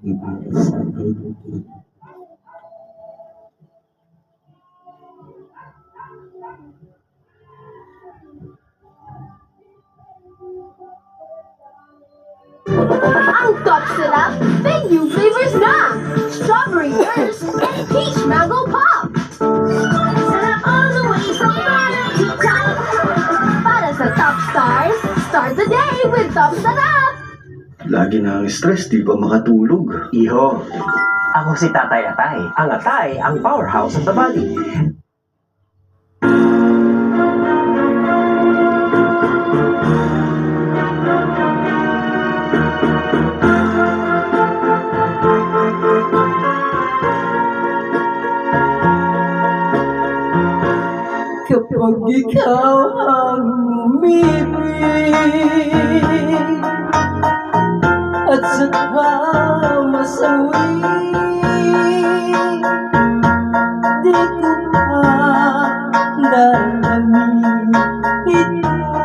Ang top sarap, may new flavors na! Strawberry burst and peach mango pop! Sarap all the way from bottom to top! Para sa top stars, start the day with top sarap! Lagi na ang stress, di pa makatulog. Iho, ako si Tatay Atay. Ang Atay, ang powerhouse of the body. Kapag ikaw ang umibig At saka masawi. Di ko pa nalamin ito.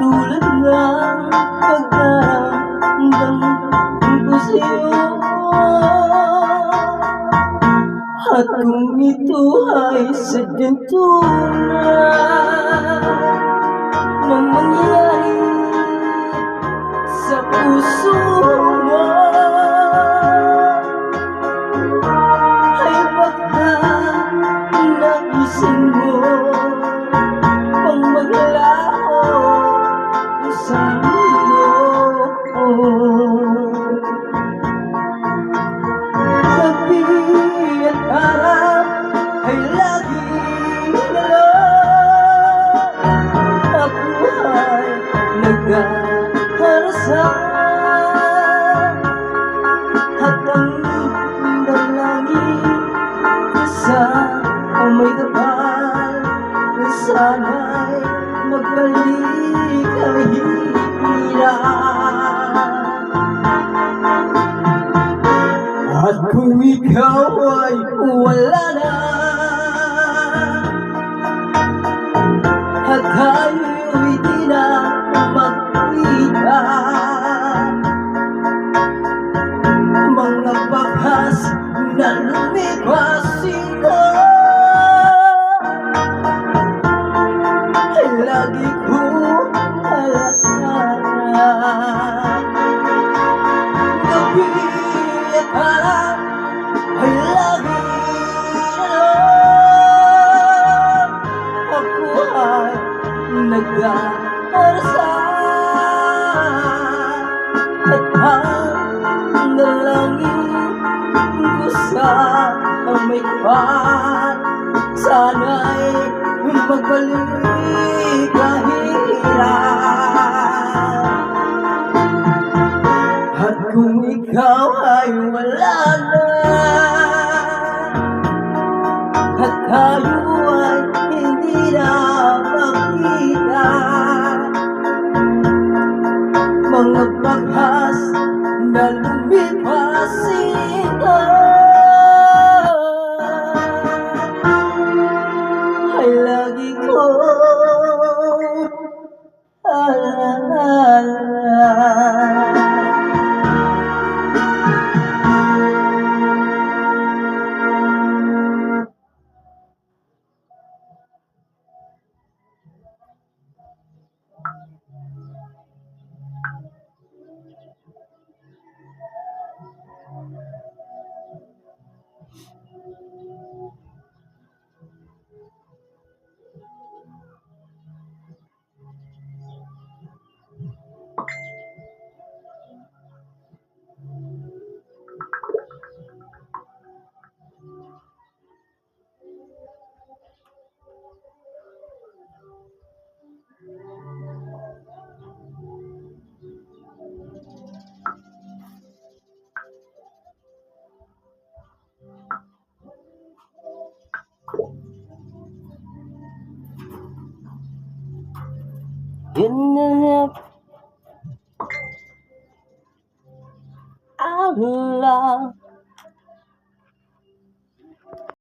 Tulad ng pagkaramdam ko sa'yo. At kung ito ay sadyang tunay na sa puso mo. Ay baka naisin mo? Pang maglaho sa mundo. Gabi at araw ay lagi na Ako ay naghaharasang may kapal Na sana'y magbalik ang hirap at kung ikaw ay wala na At tayo'y na kapat sana'y magbalik lagi ko In the out of love.